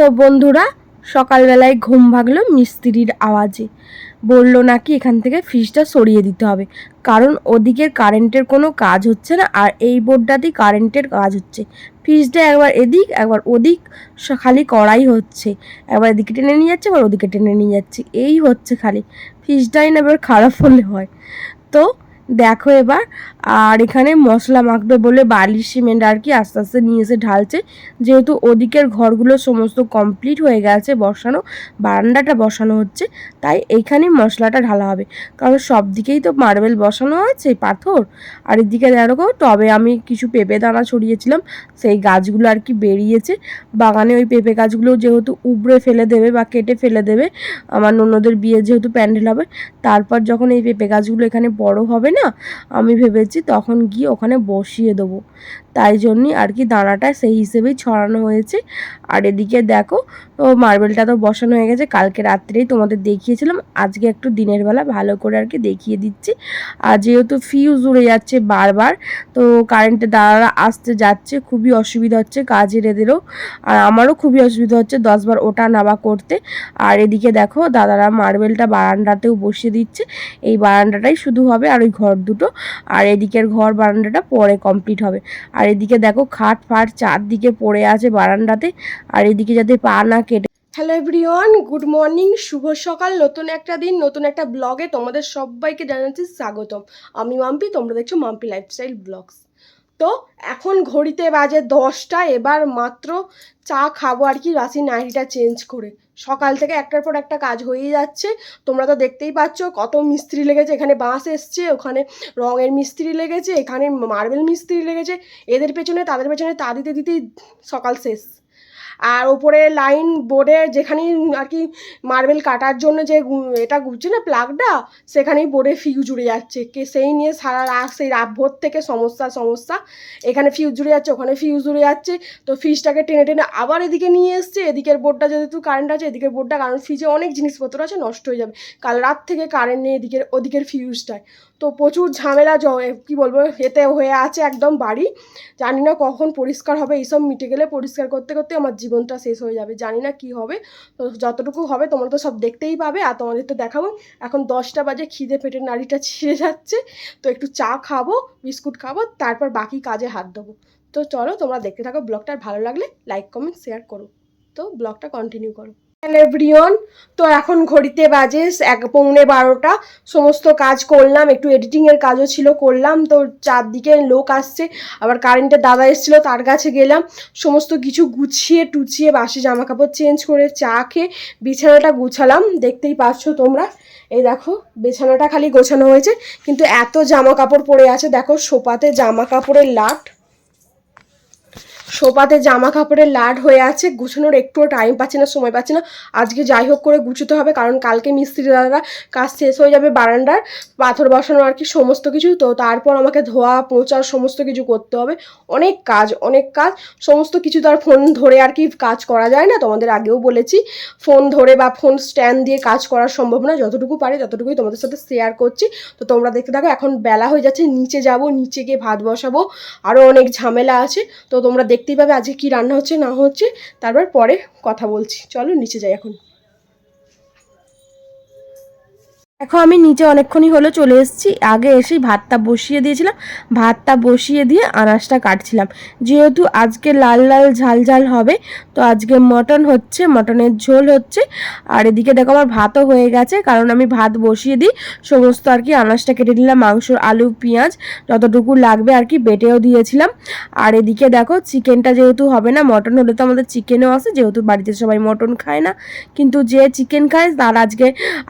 তো বন্ধুরা, সকালবেলায় ঘুম ভাগলো মিস্ত্রির আওয়াজে। বলল নাকি এখান থেকে ফ্রিজটা সরিয়ে দিতে হবে। কারণ ওদিকের কারেন্টের কোনো কাজ হচ্ছে না, আর এই বোর্ডটাতেই কারেন্টের কাজ হচ্ছে। ফ্রিজটা একবার এদিক, একবার ওদিক খালি করাই হচ্ছে। একবার এদিকে টেনে নিয়ে যাচ্ছে আবার ওদিকে টেনে নিয়ে যাচ্ছে। এই হচ্ছে খালি। ফ্রিজটাই না এবার খারাপ হলে হয়। তো দেখো এবার আর এখানে মশলা মাখবে বলে বালি সিমেন্ট আর কি আস্তে আস্তে নিয়ে এসে ঢালছে। যেহেতু ওদিকের ঘরগুলো সমস্ত কমপ্লিট হয়ে গেছে বসানো, বারান্দাটা বসানো হচ্ছে, তাই এইখানে মশলাটা ঢালা হবে। কারণ সব দিকেই তো মার্বেল বসানো আছে, পাথর। আর এদিকে দেখো, টবে আমি কিছু পেঁপে দানা ছড়িয়েছিলাম, সেই গাছগুলো আর কি বেরিয়েছে। বাগানে ওই পেঁপে গাছগুলো যেহেতু উবড়ে ফেলে দেবে বা কেটে ফেলে দেবে, আমার ননদের বিয়ে যেহেতু প্যান্ডেল হবে, তারপর যখন এই পেঁপে গাছগুলো এখানে বড় হবে না, আমি ভেবেছি তখন গিয়ে ওখানে বসিয়ে দেবো। তাই জন্যই আর কি দানাটা সেই হিসেবেই ছড়ানো হয়েছে। আর এদিকে দেখো ও মার্বেলটা তো বসানো হয়ে গেছে। কালকে রাত্রেই তোমাদের দেখিয়েছিলাম। আজকে একটু দিনের বেলা ভালো করে আর কি দেখিয়ে দিচ্ছি। আর যেহেতু ফিউজ উড়ে যাচ্ছে বারবার, তো কারেন্টের দ্বারা আসতে যাচ্ছে, খুবই অসুবিধা হচ্ছে কাজের এদেরও আর আমারও খুবই অসুবিধা হচ্ছে দশবার ওটা নামা করতে। আর এদিকে দেখো, দাদারা মার্বেলটা বারান্দাতেও বসিয়ে দিচ্ছে। এই বারান্দাটাই শুধু হবে আর ওই ঘর দুটো। আর এদিকের ঘর বারান্দাটা পরে কমপ্লিট হবে। আর এদিকে দেখো খাট ফাট চারদিকে পড়ে আছে বারান্দাতে, আর এদিকে যাতে পা না কেটে হ্যালো এভরিওয়ান গুড মর্নিং শুভ সকাল, নতুন একটা দিন, নতুন একটা ব্লগে তোমাদের সবাইকে জানাচ্ছি স্বাগতম। আমি মাম্পি, তোমরা দেখছ মাম্পি লাইফস্টাইল ব্লগস তো এখন ঘড়িতে বাজে দশটা, এবার মাত্র চা খাব আর কি, রাশি নাইটিটা চেঞ্জ করে। সকাল থেকে একটার পর একটা কাজ হয়েই যাচ্ছে। তোমরা তো দেখতেই পাচ্ছ কত মিস্ত্রি লেগেছে। এখানে বাঁশ এসছে, ওখানে রঙের মিস্ত্রি লেগেছে, এখানে মার্বেল মিস্ত্রি লেগেছে। এদের পেছনে, তাদের পেছনে তা দিতে দিতেই সকাল শেষ। আর ওপরে লাইন বোর্ডে যেখানেই আর কি মার্বেল কাটার জন্য যে এটা ঘুরছে না প্লাগটা, সেখানেই বোর্ডে ফিউজ জুড়ে যাচ্ছে। কে সেই নিয়ে সারা রাত সেই রাত ভোর থেকে সমস্যা সমস্যা। এখানে ফিউজ জুড়ে যাচ্ছে, ওখানে ফিউজ জুড়ে যাচ্ছে। তো ফ্রিজটাকে টেনে টেনে আবার এদিকে নিয়ে এসছে। এদিকের বোর্ডটা যেহেতু কারেন্ট আছে, এদিকের বোর্ডটা, কারণ ফ্রিজে অনেক জিনিসপত্র আছে, নষ্ট হয়ে যাবে। কাল রাত থেকে কারেন্ট নেই এদিকের, ওদিকের ফিউজটায় তো প্রচুর ঝামেলা কী বলব, এতে হয়ে আছে একদম বাড়ি। জানি না কখন পরিষ্কার হবে, এইসব মিটে গেলে পরিষ্কার করতে করতে আমার জীবনটা শেষ হয়ে যাবে, জানি না কি হবে। তো যতটুকু হবে তোমরা তো সব দেখতেই পাবে, আর তোমাদের তো দেখাবো। এখন দশটা বাজে, খিদে পেটের নাড়িটা ছিঁড়ে যাচ্ছে। তো একটু চা খাব, বিস্কুট খাব, তারপর বাকি কাজে হাত দেবো তো চলো তোমরা দেখতে থাকো, ব্লগটা ভালো লাগলে লাইক, কমেন্ট, শেয়ার করো। তো ব্লগটা কন্টিনিউ করো। এভরিওন তো এখন ঘড়িতে বাজে এক, পৌনে বারোটা। সমস্ত কাজ করলাম, একটু এডিটিংয়ের কাজও ছিল, করলাম। তো চারদিকে লোক আসছে, আবার কারেন্টের দাদা এসেছিল, তার কাছে গেলাম। সমস্ত কিছু গুছিয়ে টুচিয়ে বাসে জামা কাপড় চেঞ্জ করে চা খেয়ে বিছানাটা গুছালাম। দেখতেই পাচ্ছ তোমরা, এই দেখো, বিছানাটা খালি গোছানো হয়েছে। কিন্তু এত জামা কাপড় পরে আছে, দেখো, সোপাতে জামা কাপড়ের লাট। সোপাতে জামা কাপড়ের লাড হয়ে আছে, গুছানোর একটুও টাইম পাচ্ছে না, সময় পাচ্ছে না। আজকে যাই হোক করে গুছোতে হবে, কারণ কালকে মিস্ত্রি দাদারা কাজ শেষ হয়ে যাবে বারান্দার, পাথর বসানো আর কি সমস্ত কিছু। তো তারপর আমাকে ধোয়া পোঁচার সমস্ত কিছু করতে হবে। অনেক কাজ অনেক কাজ, সমস্ত কিছু তো আর ফোন ধরে আর কি কাজ করা যায় না, তোমাদের আগেও বলেছি। ফোন ধরে বা ফোন স্ট্যান্ড দিয়ে কাজ করা সম্ভব না, যতটুকু পারি ততটুকুই তোমাদের সাথে শেয়ার করছি। তো তোমরা দেখতে থাকো, এখন বেলা হয়ে যাচ্ছে, নিচে যাব, নিচে গিয়ে ভাত বসাবো। আরও অনেক ঝামেলা আছে, তো তোমরা দেখতেই পাবে আজকে কি রান্না হচ্ছে, না হচ্ছে, তারপর পরে কথা বলছি। চলো নিচে যাই এখন। দেখো আমি নিচে অনেকক্ষণই হলো চলে এসেছি। আগে এসেই ভাতটা বসিয়ে দিয়েছিলাম। ভাতটা বসিয়ে দিয়ে আনাজটা কাটছিলাম। যেহেতু আজকে লাল লাল ঝাল ঝাল হবে, তো আজকে মটন হচ্ছে, মটনের ঝোল হচ্ছে। আর এদিকে দেখো আমার ভাতও হয়ে গেছে, কারণ আমি ভাত বসিয়ে দিই সমস্ত আর কি আনাজটা কেটে নিলাম। মাংস আলু, পেঁয়াজ যতটুকু লাগবে আর কি বেটেও দিয়েছিলাম। আর এদিকে দেখো চিকেনটা যেহেতু হবে না, মটন হলে তো আমাদের চিকেনও আছে, যেহেতু বাড়িতে সবাই মটন খায় না। কিন্তু যে চিকেন খায়, তার আজকে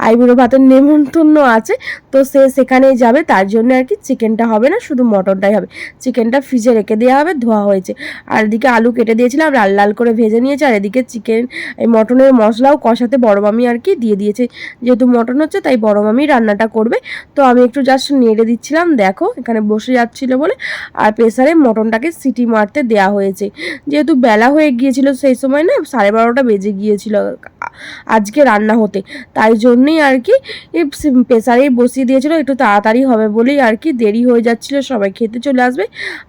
আইবুড়ো ভাতের নেমন্তন্ন আছে, তো সে সেখানেই যাবে, তার জন্য আর কি চিকেনটা হবে না, শুধু মটনটাই হবে। চিকেনটা ফ্রিজে রেখে দেওয়া হবে, ধোয়া হয়েছে। আর এদিকে আলু কেটে দিয়েছিলাম, লাল লাল করে ভেজে নিয়েছে, আর এদিকে চিকেন, এই মটনের মশলাও কষাতে বড় মামি আর কি দিয়ে দিয়েছে। যেহেতু মটন হচ্ছে, তাই বড় মামি রান্নাটা করবে। তো আমি একটু জাস্ট নেড়ে দিচ্ছিলাম, দেখো, এখানে বসে যাচ্ছিল বলে। আর প্রেসারে মটনটাকে সিটি মারতে দেয়া হয়েছে। যেহেতু বেলা হয়ে গিয়েছিল, সেই সময় না, সাড়ে বারোটা বেজে গিয়েছিল আজকে রান্না হতে। তাই জন্যই আর কি প্রেসারেই বসিয়ে দিয়েছিল, একটু তাড়াতাড়ি হবে বলেই আর কি দেরি হয়ে যাচ্ছিল, সবাই খেতে চলে আসবে।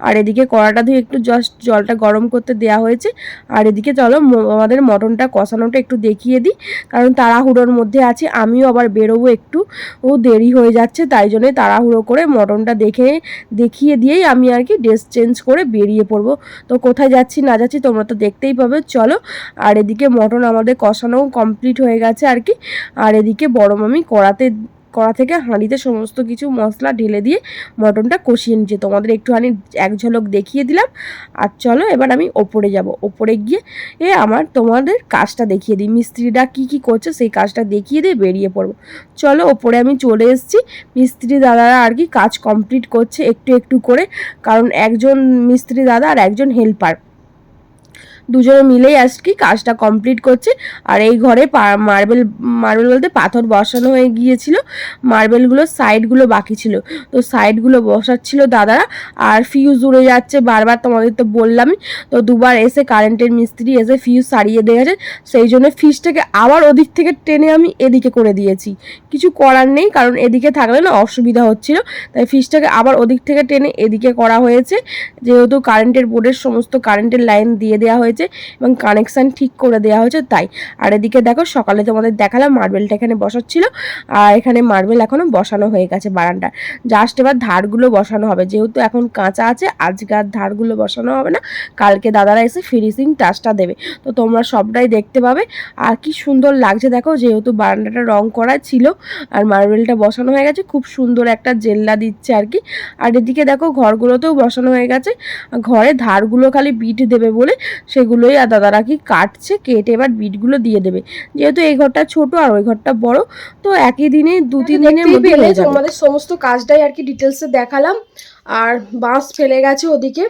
আর এদিকে কড়াটা ধুয়ে একটু জাস্ট জলটা গরম করতে দেওয়া হয়েছে। আর এদিকে চলো আমাদের মটনটা কষানোটা একটু দেখিয়ে দিই, কারণ তাড়াহুড়োর মধ্যে আছে, আমিও আবার বেরোবো একটু। ও দেরি হয়ে যাচ্ছে, তাই জন্যই তাড়াহুড়ো করে মটনটা দেখে, দেখিয়ে দিয়েই আমি আর কি ড্রেস চেঞ্জ করে বেরিয়ে পড়ব। তো কোথায় যাচ্ছি, না যাচ্ছি তোমরা তো দেখতেই পাবে, চলো। আর এদিকে মটন আমাদের কষানোও কমপ্লিট হয়ে গেছে আর কি। আর এদিকে বড় মামি কড়াতে কড়া থেকে হাঁড়িতে সমস্ত কিছু মশলা ঢেলে দিয়ে মটনটা কষিয়ে নিচ্ছে। তোমাদের একটুখানি এক ঝলক দেখিয়ে দিলাম। আর চলো এবার আমি ওপরে যাব। ওপরে গিয়ে এ আমার তোমাদের কাজটা দেখিয়ে দিই। মিস্ত্রিরা কি কি করছে সেই কাজটা দেখিয়ে দিয়ে বেরিয়ে পড়ব। চলো ওপরে আমি চলে এসেছি। মিস্ত্রি দাদারা আর কি কাজ কমপ্লিট করছে একটু একটু করে। কারণ একজন মিস্ত্রি দাদা আর একজন হেল্পার দুজনে মিলেই আজ কি কাজটা কমপ্লিট করছে। আর এই ঘরে মার্বেল মার্বেল বলতে পাথর বসানো হয়ে গিয়েছিল। মার্বেলগুলো সাইডগুলো বাকি ছিল। তো সাইডগুলো বসাচ্ছিল দাদারা। আর ফিউজ উড়ে যাচ্ছে বারবার, তোমাদের তো বললামই। তো দুবার এসে কারেন্টের মিস্ত্রি এসে ফিউজ সারিয়ে দিয়ে গেছে সেই জন্য ফিউজটাকে আবার ওদিক থেকে টেনে আমি এদিকে করে দিয়েছি। কিছু করার নেই, কারণ এদিকে থাকলে না অসুবিধা হচ্ছিল। তাই ফিউজটাকে আবার ওদিক থেকে টেনে এদিকে করা হয়েছে। যেহেতু কারেন্টের বোর্ডের সমস্ত কারেন্টের লাইন দিয়ে দেওয়া হয়েছে। এবং কানেকশান ঠিক করে দেওয়া হয়েছে তাই। আর এদিকে দেখো সকালে তোমাদের দেখালাম মার্বেলটা এখানে বসাচ্ছিল আর এখানে মার্বেল এখনও বসানো হয়ে গেছে বারান্দা জাস্ট এবার ধারগুলো বসানো হবে। যেহেতু এখন কাঁচা আছে, আজকে আর ধারগুলো বসানো হবে না। কালকে দাদারা এসে ফিনিশিং টাচটা দেবে। তো তোমরা সবটাই দেখতে পাবে। আর কি সুন্দর লাগছে দেখো, যেহেতু বারান্দাটা রং করা ছিল আর মার্বেলটা বসানো হয়ে গেছে, খুব সুন্দর একটা জেল্লা দিচ্ছে আর কি। আর এদিকে দেখো ঘরগুলোতেও বসানো হয়ে গেছে। ঘরে ধারগুলো খালি বিট দেবে বলে সেগুলোই আর দাদারা কি কাটছে কেটে এবার বিটগুলো দিয়ে দেবে। যেহেতু এই ঘরটা ছোট আর ওই ঘরটা বড় তো একই দিনে দু তিন দিনের মধ্যে হয়ে যাবে। তোমাদের সমস্ত কাজটাই আর কি ডিটেলসে দেখালাম আর বাঁশ ফেলে গেছে ওদিকে।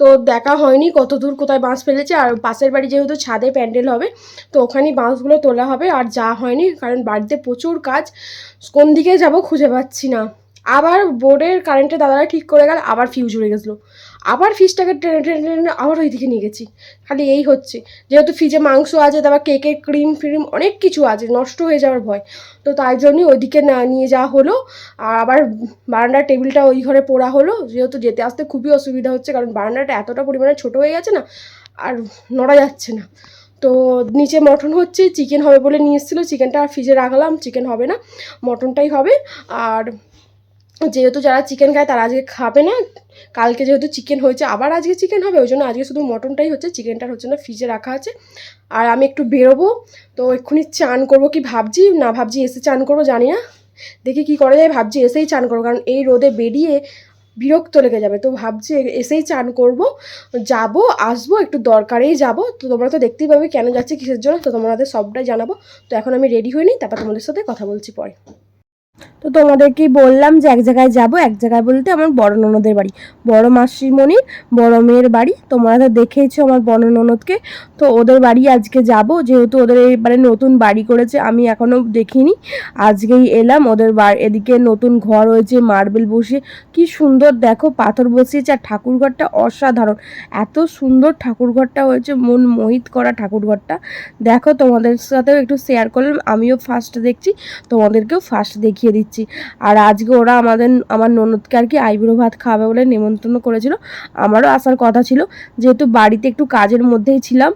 তো দেখা হয়নি কত দূর কোথায় বাঁশ ফেলেছে আর পাশের বাড়ি যেহেতু ছাদে প্যান্ডেল হবে তো ওখানেই বাঁশগুলো তোলা হবে আর যা হয়নি কারণ বাড়িতে প্রচুর কাজ কোন দিকে যাব খুঁজে পাচ্ছি না। আবার বোর্ডের কারেন্টে দাদারা ঠিক করে গেল আবার ফিউজ উড়ে গেছিল। আবার ফিজটাকে টেনে টেনে টেনে আবার ওই দিকে নিয়ে গেছি। খালি এই হচ্ছে। যেহেতু ফ্রিজে মাংস আছে, তারপর কেকের ক্রিম ফ্রিম অনেক কিছু আছে, নষ্ট হয়ে যাওয়ার ভয়। তো তাই জন্যই ওইদিকে না নিয়ে যাওয়া হলো। আর আবার বারান্দার টেবিলটা ওই ঘরে পোড়া হলো। যেহেতু যেতে আসতে খুবই অসুবিধা হচ্ছে, কারণ বারান্দাটা এতটা পরিমাণে ছোট হয়ে গেছে না, আর নড়া যাচ্ছে না। তো নিচে মটন হচ্ছে চিকেন হবে বলে নিয়ে এসেছিল। চিকেনটা আর ফ্রিজে রাখলাম চিকেন হবে না, মটনটাই হবে। আর যেহেতু যারা চিকেন খায়, তারা আজকে খাবে না। কালকে যেহেতু চিকেন হয়েছে, আবার আজকে চিকেন হবে, ওই জন্য আজকে শুধু মটনটাই হচ্ছে চিকেনটার হচ্ছে না ফ্রিজে রাখা আছে। আর আমি একটু বেরোবো, তো এক্ষুনি চান করব কি ভাবছি, না ভাবছি এসে চান করব জানি না। দেখি কি করা যায়, ভাবছি এসেই চান করব, কারণ এই রোদে বেরিয়ে বিরক্ত লেগে যাবে। তো ভাবছি এসেই চান করব, যাব, আসব, একটু দরকারেই যাব। তো তোমরা তো দেখতেই পাবে কেন যাচ্ছে, কিসের জন্য, তো তোমাদের সবটাই জানাব। তো এখন আমি রেডি হয়ে নিই, তারপর তোমাদের সাথে কথা বলছি পরে। তো তোমাদেরকেই বললাম যে এক জায়গায় যাব, এক জায়গায় বলতে আমার বড় ননদের বাড়ি। বড় মাসিমণির, বড় মেয়ের বাড়ি। তোমরা তো দেখেইছো আমার বড় ননদকে। তো ওদের বাড়ি আজকে যাব, যেহেতু ওদের এবারে নতুন বাড়ি করেছে, আমি এখনও দেখিনি। আজকেই এলাম, ওদের এদিকে নতুন ঘর হয়েছে, মার্বেল বসিয়ে। কি সুন্দর দেখো, পাথর বসিয়েছে, আর ঠাকুরঘরটা অসাধারণ। এত সুন্দর ঠাকুরঘরটা হয়েছে, মন মোহিত করা ঠাকুরঘরটা দেখো তোমাদের সাথেও একটু শেয়ার করলাম, আমিও ফার্স্ট দেখছি, তোমাদেরকেও ফার্স্ট দেখিয়ে দিচ্ছি। আর আজকে ওরা আমাদের, আমার ননদকে আর কি আইবুড়ো ভাত খাবে বলে নেমন্তন্ন করেছিল। আমারও আসার কথা ছিল। যেহেতু বাড়িতে একটু কাজের মধ্যেই ছিলাম,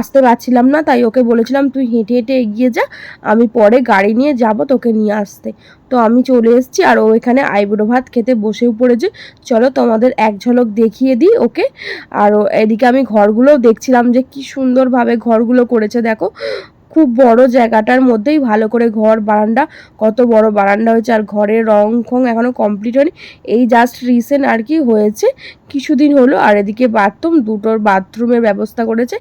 আসতে পারছিলাম না, তাই ওকে বলেছিলাম, তুই হেঁটে হেঁটে এগিয়ে যা, আমি পরে গাড়ি নিয়ে যাব তোকে নিয়ে আসতে। তো আমি চলে এসেছি আর ও এখানে আইবুড়ো ভাত খেতে বসেও পড়েছে। চলো তোমাদের এক ঝলক দেখিয়ে দিই ওকে। আর এদিকে আমি ঘরগুলোও দেখছিলাম যে কি সুন্দরভাবে ঘরগুলো করেছে, দেখো। খুব বড় জায়গাটার মধ্যেই ভালো করে ঘর, বারান্দা, কত বড় বারান্দা হয়েছে আর ঘরের রং খং এখনও কমপ্লিট হয়নি। এই জাস্ট রিসেন্ট আর কি হয়েছে, কিছুদিন হলো আর এদিকে বাথরুম দুটোর বাথরুমের ব্যবস্থা করেছে,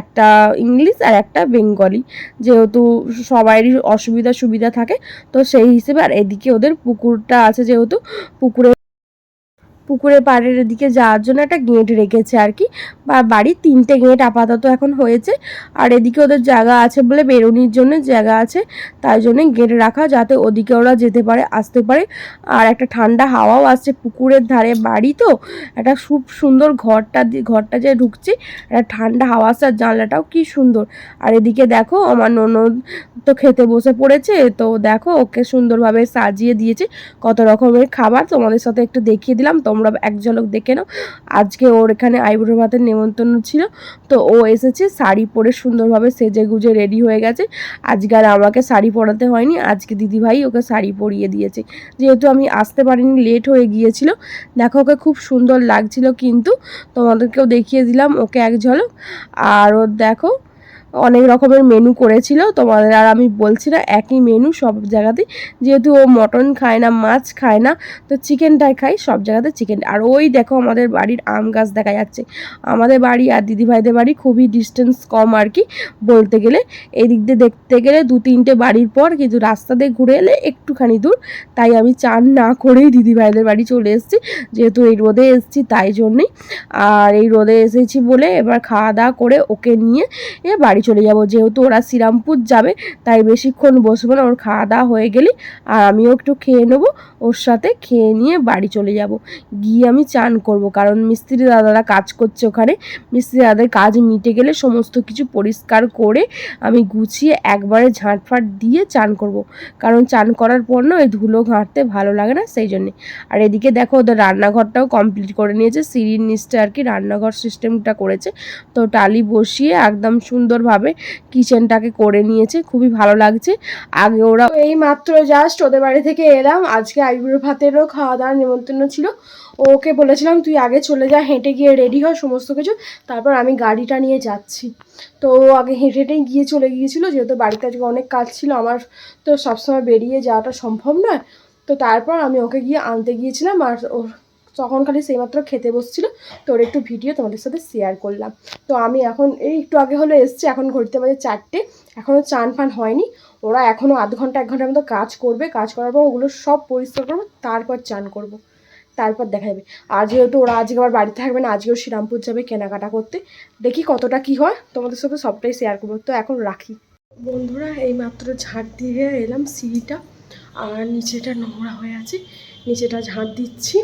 একটা ইংলিশ আর একটা বেঙ্গলি যেহেতু সবারই অসুবিধা সুবিধা থাকে, তো সেই হিসেবে আর এদিকে ওদের পুকুরটা আছে যেহেতু, পুকুরে পুকুরের পাড়ের দিকে যাওয়ার জন্য একটা গেট রেখেছে আর কি। বা বাড়ির তিনটে গেট আপাতত এখন হয়েছে। আর এদিকে ওদের জায়গা আছে বলে বেরোনির জন্য জায়গা আছে। তাই জন্য গেট রাখা যাতে ওদিকে ওরা যেতে পারে, আসতে পারে। আর একটা ঠান্ডা হাওয়াও আসছে পুকুরের ধারে বাড়ি তো। একটা খুব সুন্দর ঘরটা ঘরটা যে ঢুকছি, একটা ঠান্ডা হাওয়া আসছে আর জানলাটাও কি সুন্দর। আর এদিকে দেখো আমার ননদ তো খেতে বসে পড়েছে। তো দেখো ওকে সুন্দরভাবে সাজিয়ে দিয়েছে। কত রকমের খাবার তোমাদের সাথে একটু দেখিয়ে দিলাম। তোমরা এক ঝলক দেখে নাও। আজকে ওর এখানে আইবুড়ো ভাতের নেমন্তন্ন ছিল। তো ও এসেছে, শাড়ি পরে সুন্দরভাবে সেজে গুজে রেডি হয়ে গেছে। আজকে আর আমাকে শাড়ি পরাতে হয়নি, আজকে দিদিভাই ওকে শাড়ি পরিয়ে দিয়েছে। যেহেতু আমি আসতে পারিনি লেট হয়ে গিয়েছিল। দেখো ওকে খুব সুন্দর লাগছিল কিন্তু, তোমাদেরকেও দেখিয়ে দিলাম ওকে এক ঝলক। আর ওর দেখো অনেক রকমের মেনু করেছিল। তোমাদের আর আমি বলছি না, একই মেনু সব জায়গাতেই। যেহেতু ও মটন খায় না, মাছ খায় না, তো চিকেনটাই খাই সব জায়গাতে চিকেন আর ওই দেখো আমাদের বাড়ির আম গাছ দেখা যাচ্ছে। আমাদের বাড়ি আর দিদিভাইদের বাড়ি খুবই ডিস্টেন্স কম আর কি, বলতে গেলে। এই দিক দিয়ে দেখতে গেলে দু তিনটে বাড়ির পর কিন্তু রাস্তা দিয়ে ঘুরে এলে একটুখানি দূর। তাই আমি চান না করেই দিদিভাইদের বাড়ি চলে এসেছি। যেহেতু এই রোদে এসেছি তাই জন্যই। আর এই রোদে এসেছি বলে এবার খাওয়া দাওয়া করে ওকে নিয়ে এ বাড়ি চলে যাব। যেহেতু ওরা শ্রীরামপুর যাবে, তাই বেশিক্ষণ বসবো না। ওর খাওয়া দাওয়া হয়ে গেলে আর আমিও একটু খেয়ে নেব। ওর সাথে খেয়ে নিয়ে বাড়ি চলে যাব। গিয়ে আমি চান করব, কারণ মিস্ত্রি দাদারা কাজ করছে ওখানে। মিস্ত্রি দাদার কাজ মিটে গেলে সমস্ত কিছু পরিষ্কার করে আমি গুছিয়ে একবারে ঝাঁটফাট দিয়ে চান করব। কারণ চান করার পর না ওই ধুলো ঘাঁটতে ভালো লাগে না সেই জন্যে। আর এদিকে দেখো, ওদের রান্নাঘরটাও কমপ্লিট করে নিয়েছে। সিঁড়ির নিচটা আর কি রান্নাঘর সিস্টেমটা করেছে। তো টালি বসিয়ে একদম সুন্দরভাবে কিচেনটাকে করে নিয়েছে, খুবই ভালো লাগছে। আগে ওরা এই মাত্র জাস্ট ওদের বাড়ি থেকে এলাম, আজকে আইবুড়ো ভাতেরও খাওয়া দাওয়ার নিমন্ত্রণ ছিল। ওকে বলেছিলাম, তুই আগে চলে যা, হেঁটে গিয়ে রেডি হ সমস্ত কিছু, তারপর আমি গাড়িটা নিয়ে যাচ্ছি। তো ও আগে হেঁটে হেঁটেই গিয়ে চলে গিয়েছিল, যেহেতু বাড়িতে আজকে অনেক কাজ ছিল, আমার তো সবসময় বেরিয়ে যাওয়াটা সম্ভব নয়। তো তারপর আমি ওকে গিয়ে আনতে গিয়েছিলাম, আর ওর তখন খালি সেইমাত্র খেতে বসছিল। তো ওর একটু ভিডিও তোমাদের সাথে শেয়ার করলাম। তো আমি এখন, এই একটু আগে হলে এসছি, এখন ঘড়িতে বাজে চারটে। এখনও চান ফান হয়নি। ওরা এখনও আধ ঘণ্টা, এক ঘণ্টার মতো কাজ করবে। কাজ করার পর ওগুলো সব পরিষ্কার করব, তারপর চান করব। তারপর দেখা যাবে। আর যেহেতু ওরা আজকে আবার বাড়িতে থাকবে না আজকেও শ্রীরামপুর যাবে কেনাকাটা করতে। দেখি কতটা কি হয়, তোমাদের সাথে সবটাই শেয়ার করব। তো এখন রাখি। বন্ধুরা এই মাত্র ঝাড় দিয়ে এলাম সিঁড়িটা। আর নিচেটা নোংরা হয়ে আছে। নিচেটা ঝাঁট দিচ্ছি।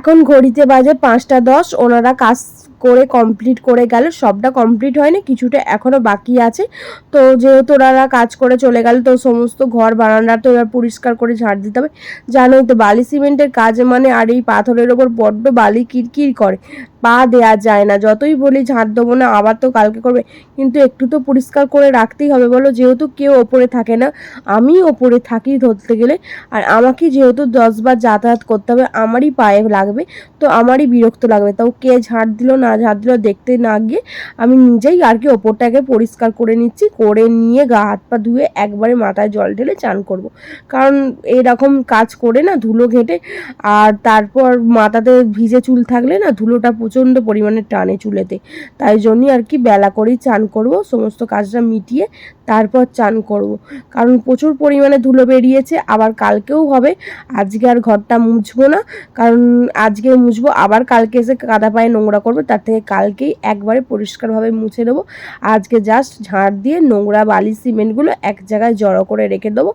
এখন ঘড়িতে বাজে পাঁচটা দশ ওনারা কাজ করে কমপ্লিট করে গেল, সবটা কমপ্লিট হয়নি, কিছুটা এখনও বাকি আছে। তো যেহেতু ওনারা কাজ করে চলে গেল, তো সমস্ত ঘর বারান্দা তো এবার পরিষ্কার করে ঝাড় দিতে হবে। জানোই তো, বালি সিমেন্টের কাজ মানে আর এই পাথরের ওপর বড্ড বালি কিরকির করে। পা দেয়া যায় না, যতই বলি ঝাড় দেবো না, আবার তো কালকে করবে। কিন্তু একটু তো পরিষ্কার করে রাখতেই হবে, বলো যেহেতু কেউ ওপরে থাকে না, আমি ওপরে থাকি ধরতে গেলে। আর আমাকে যেহেতু দশবার যাতায়াত করতে হবে, আমারই পায়ে লাগবে, তো আমারই বিরক্ত লাগবে। তাও কে ঝাড় দিল না দিল দেখতে না গিয়ে আমি নিজেই আর কি ওপরটাকে পরিষ্কার করে নিচ্ছি, করে নিয়ে গা হাত পা ধুয়ে একবারে মাথায় জল ঢেলে চান করব। কারণ এরকম কাজ করে না ধুলো ঘেঁটে, আর তারপর মাথাতে ভিজে চুল থাকলে না ধুলোটা প্রচণ্ড পরিমাণে টানে চুলেতে। তাই জন্যই আর কি বেলা করেই চান করব, সমস্ত কাজটা মিটিয়ে তারপর চান করব। কারণ প্রচুর পরিমাণে ধুলো বেরিয়েছে, আবার কালকেও হবে, আজকে আর ঘরটা মুছবো না। কারণ আজকে মুছবো, আবার কালকে এসে কাদা পায়ে নোংরা করবে, তার থেকে কালকেই একবারে পরিষ্কারভাবে মুছে দেবো। আজকে জাস্ট ঝাড় দিয়ে নোংরা বালি সিমেন্টগুলো এক জায়গায় জড়ো করে রেখে দেবো।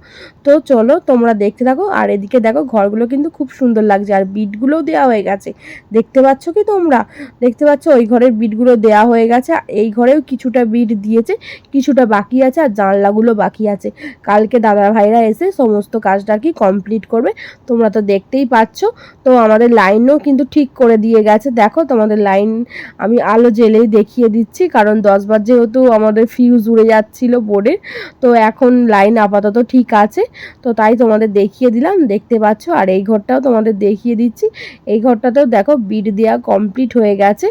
তো চলো তোমরা দেখতে থাকো, আর এদিকে দেখো ঘরগুলো কিন্তু খুব সুন্দর লাগছে, আর বিটগুলোও দেওয়া হয়ে গেছে। দেখতে পাচ্ছ কি তোমরা? দেখতে পাচ্ছ ওই ঘরের বিটগুলো দেওয়া হয়ে গেছে এই ঘরেও কিছুটা বিট দিয়েছে, কিছুটা বাকি আছে, আর জানলাগুলো বাকি আছে। কালকে দাদা ভাইরা এসে সমস্ত কাজটা কি কমপ্লিট করবে, তোমরা তো দেখতেই পাচ্ছ। তো আমাদের লাইনও কিন্তু ঠিক করে দিয়ে গেছে। দেখো তোমাদের লাইন আমি আলো জেলেই দেখিয়ে দিচ্ছি, কারণ দশবার যেহেতু আমাদের ফিউজ উড়ে যাচ্ছিল বোর্ডের তো এখন লাইন আপাতত ঠিক আছে। তো তাই তোমাদের দেখিয়ে দিলাম, দেখতে পাচ্ছ, আর এই ঘরটাও তোমাদের দেখিয়ে দিচ্ছি। এই ঘরটাতেও দেখো বিট দেওয়া কমপ্লিট হয়ে গেছে।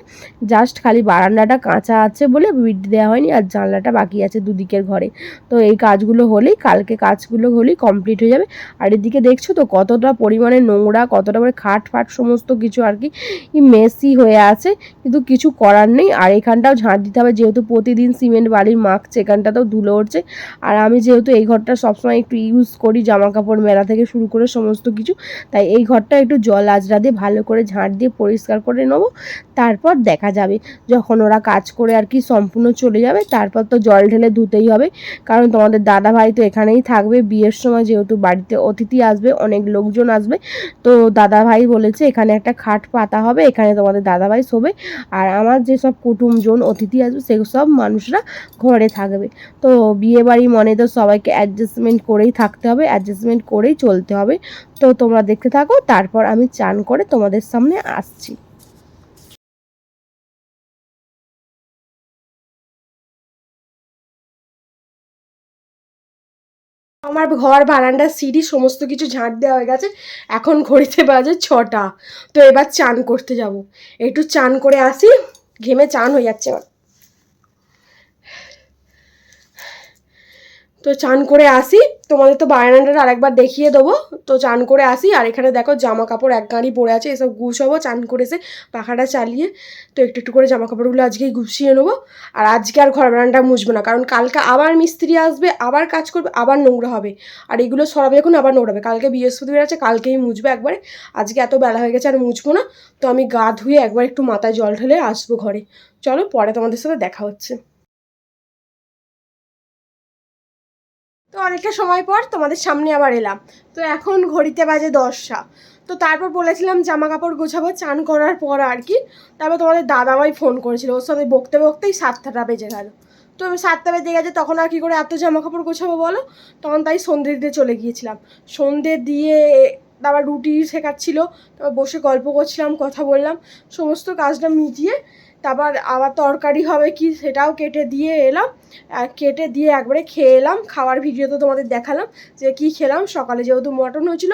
জাস্ট খালি বারান্দাটা কাঁচা আছে বলে বিট দেওয়া হয়নি, আর জানলাটা বাকি আছে দুদিকের ঘরে। তো এই কাজগুলো হলেই, কালকে কাজগুলো হলেই কমপ্লিট হয়ে যাবে। আর এদিকে দেখছ তো কতটা পরিমাণে নোংরা, কতটা করে খাট ফাট সমস্ত কিছু আর কি মেসি হয়ে আছে। কিন্তু কিন্তু কিছু করার নেই, আর এখানটাও ঝাঁট দিতে হবে। যেহেতু প্রতিদিন সিমেন্ট বালির মাখছে এখানটাতেও ধুলো উঠছে। আর আমি যেহেতু এই ঘরটা সবসময় একটু ইউজ করি জামা কাপড় মেলা থেকে শুরু করে সমস্ত কিছু, তাই এই ঘরটা একটু জল আজরা দিয়ে ভালো করে ঝাঁট দিয়ে পরিষ্কার করে নেব। তারপর দেখা যাবে, যখন ওরা কাজ করে আর কি সম্পূর্ণ চলে যাবে, তারপর তো জল ঢেলে ধুতেই হবে। কারণ তোমাদের দাদা ভাই তো এখানেই থাকবে, বিয়ের সময় যেহেতু বাড়িতে অতিথি আসবে, অনেক লোকজন আসবে। তো দাদা ভাই বলেছে, এখানে একটা খাট পাতা হবে, এখানে তোমাদের দাদা ভাই শোবে। আর আমার যেসব কুটুমজন, অতিথি আসবে সেসব মানুষরা ঘরে থাকবে। তো বিয়ে বাড়ি মনে তো সবাইকে অ্যাডজাস্টমেন্ট করেই থাকতে হবে অ্যাডজাস্টমেন্ট করেই চলতে হবে। তো তোমরা দেখতে থাকো, তারপর আমি চান করে তোমাদের সামনে আসছি। আমার ঘর বারান্দা সিঁড়ি, সমস্ত কিছু ঝাঁট দেওয়া হয়ে গেছে। এখন ঘড়িতে বাজে ছটা। তো এবার চান করতে যাব। একটু চান করে আসি, ঘেমে চান হয়ে যাচ্ছে আমার। তো চান করে আসি। তোমাদের তো বারান্দাটা আরেকবার দেখিয়ে দেবো। তো চান করে আসি, আর এখানে দেখো জামা কাপড় এক গাড়ি পরে আছে, এসব গুছাবো, চান করে এসে পাখাটা চালিয়ে তো একটু একটু করে জামা কাপড়গুলো আজকেই গুছিয়ে নেব। আর আজকে আর ঘর বারান্দা মুছবো না, কারণ কালকে আবার মিস্ত্রি আসবে, আবার কাজ করবে, আবার নোংরা হবে। আর এগুলো সরাবে এখন, আবার নোংরা হবে কালকে বৃহস্পতিবার আছে, কালকেই মুছবো একবারে। আজকে এত বেলা হয়ে গেছে, আর মুছবো না। তো আমি গা ধুয়ে একবার একটু মাথায় জল ঢেলে আসব ঘরে। চলো পরে তোমাদের সাথে দেখা হচ্ছে। অনেকটা সময় পর তোমাদের সামনে আবার এলাম। তো এখন ঘড়িতে বাজে দশটা। তো তারপর বলেছিলাম জামা কাপড় গোছাবো, চান করার পর আর কি। তারপর তোমাদের দাদাভাই ফোন করেছিল। ওর সাথে বকতে বকতেই সাতটাটা বেজে গেল। তো সাতটা বেজে গেছে, তখন আর কি করে এত জামা কাপড় গোছাবো বলো? তখন তাই সন্ধে দিতে চলে গিয়েছিলাম। সন্ধে দিয়ে তারপর রুটি শেখাচ্ছিল। তারপর বসে গল্প করছিলাম, কথা বললাম। সমস্ত কাজটা মিটিয়ে তারপর আবার তরকারি হবে কি সেটাও কেটে দিয়ে এলাম। কেটে দিয়ে একবারে খেয়ে এলাম। খাওয়ার ভিডিও তো তোমাদের দেখালাম যে কি খেলাম। সকালে যেহেতু মটন হয়েছিল,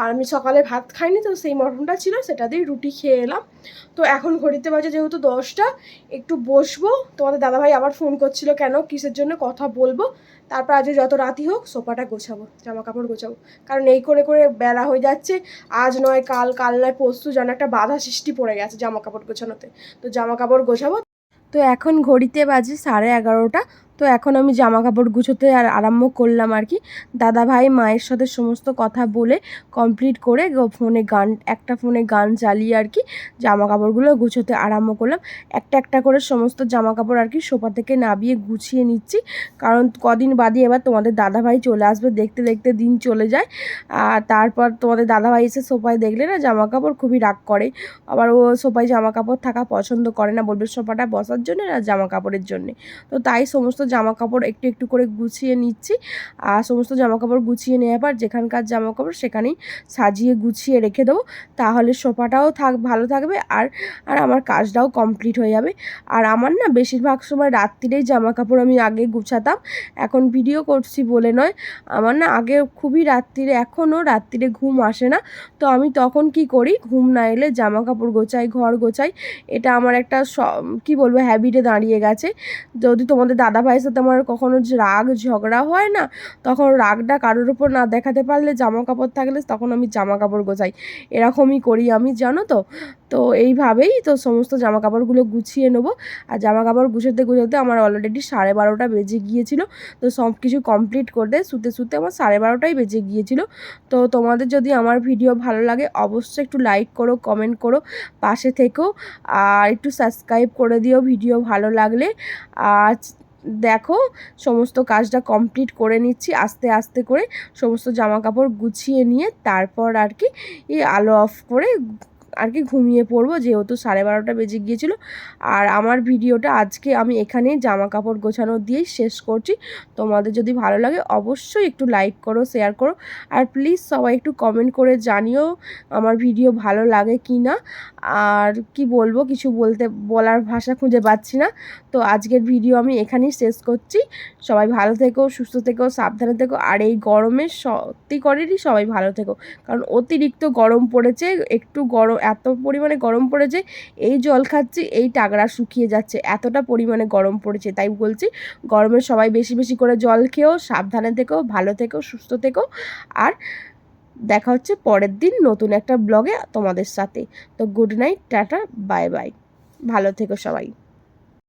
আর আমি সকালে ভাত খাইনি, তো সেই মটনটা ছিল, সেটা দিয়ে রুটি খেয়ে এলাম। তো এখন ঘড়িতে বাজে যেহেতু দশটা, একটু বসবো। তোমাদের দাদাভাই আবার ফোন করছিল, কেন? কিসের জন্য কথা বলব? তারপর আজকে যত রাতি হোক সোফাটা গোছাবো জামা কাপড় গোছাবো। কারণ এই করে করে বেলা হয়ে যাচ্ছে, আজ নয়, কাল কাল নয়, পরশু যেন একটা বাধা সৃষ্টি পড়ে গেছে জামা কাপড় গোছানোতে। তো জামা কাপড় গোছাবো। তো এখন ঘড়িতে বাজে সাড়ে এগারোটা তো এখন আমি জামা কাপড় গুছোতে আর আরম্ভ করলাম আর কি। দাদা ভাই মায়ের সাথে সমস্ত কথা বলে কমপ্লিট করে ফোনে গান, একটা ফোনে গান চালিয়ে আর কি জামা কাপড়গুলো গুছোতে আরম্ভ করলাম। একটা একটা করে সমস্ত জামা কাপড় আর কি সোফা থেকে নাবিয়ে গুছিয়ে নিচ্ছি। কারণ কদিন বাদে এবার তোমাদের দাদা ভাই চলে আসবে, দেখতে দেখতে দিন চলে যায়। আর তারপর তোমাদের দাদা ভাই এসে সোফায় দেখলে না জামা কাপড় খুবই রাগ করে। আবার ও সোফায় জামা কাপড় থাকা পছন্দ করে না বলবে সোফাটা বসার জন্য না জামা কাপড়ের জন্যে। তো তাই সমস্ত জামা কাপড় একটু একটু করে গুছিয়ে নিচ্ছি। আর সমস্ত জামা কাপড় গুছিয়ে নেওয়ার পর যেখানকার জামা কাপড় সেখানেই সাজিয়ে গুছিয়ে রেখে দেবো। তাহলে সোফাটাও থাক, ভালো থাকবে আর আর আমার কাজটাও কমপ্লিট হয়ে যাবে। আর আমার না বেশিরভাগ সময় রাত্রিরেই জামা কাপড় আমি আগে গুছাতাম। এখন ভিডিও করছি বলে নয়। আমার না আগে খুবই রাত্রিরে, এখনও রাত্রিরে ঘুম আসে না। তো আমি তখন কি করি? ঘুম না এলে জামা কাপড় গোছাই, ঘর গোছাই। এটা আমার একটা কি বলব হ্যাবিটে দাঁড়িয়ে গেছে। যদি তোমাদের দাদা ভাইয়ের সাথে আমার কখনো রাগ, ঝগড়া হয় না, তখন রাগটা কারোর উপর না দেখাতে পারলে জামা কাপড় থাকলে তখন আমি জামা কাপড় গোছাই। এরকমই করি আমি, জানো তো? তো এইভাবেই তো সমস্ত জামা কাপড়গুলো গুছিয়ে নেব। আর জামা কাপড় গুছোতে গুছোতে আমার অলরেডি সাড়ে বারোটা বেজে গিয়েছিল। তো সব কিছু কমপ্লিট করতে শুতে শুতে আমার সাড়ে বারোটাই বেজে গিয়েছিল। তো তোমাদের যদি আমার ভিডিও ভালো লাগে, অবশ্যই একটু লাইক করো কমেন্ট করো, পাশে থেকো। আর একটু সাবস্ক্রাইব করে দিও ভিডিও ভালো লাগলে। আর দেখো, সমস্ত কাজটা কমপ্লিট করে নিচ্ছি, আস্তে আস্তে করে সমস্ত জামা কাপড় গুছিয়ে নিয়ে তারপর আর কি আলো অফ করে আর কি ঘুমিয়ে পড়ব, যেহেতু সাড়ে বারোটা বেজে গিয়েছিল। আর আমার ভিডিওটা আজকে আমি এখানেই জামা কাপড় গোছানো দিয়েই শেষ করছি। তোমাদের যদি ভালো লাগে অবশ্যই একটু লাইক করো শেয়ার করো। আর প্লিজ সবাই একটু কমেন্ট করে জানিও আমার ভিডিও ভালো লাগে কি না আর কি বলব, কিছু বলতে, বলার ভাষা খুঁজে পাচ্ছি না। তো আজকের ভিডিও আমি এখানেই শেষ করছি। সবাই ভালো থেকো, সুস্থ থেকো, সাবধানে থেকো। আর এই গরমে সত্যি করেরই সবাই ভালো থেকো। কারণ অতিরিক্ত গরম পড়েছে, একটু গরম এত পরিমাণে গরম পড়েছে, এই জল খাচ্ছি, এই টাগরা শুকিয়ে যাচ্ছে। এতটা পরিমাণে গরম পড়েছে, তাই বলছি গরমে সবাই বেশি বেশি করে জল খেয়েও সাবধানে থেকেও ভালো থেকেও সুস্থ থেকেও আর দেখা হচ্ছে পরের দিন নতুন একটা ব্লগে তোমাদের সাথে। তো good night, tata, bye bye. ভালো থেকো সবাই।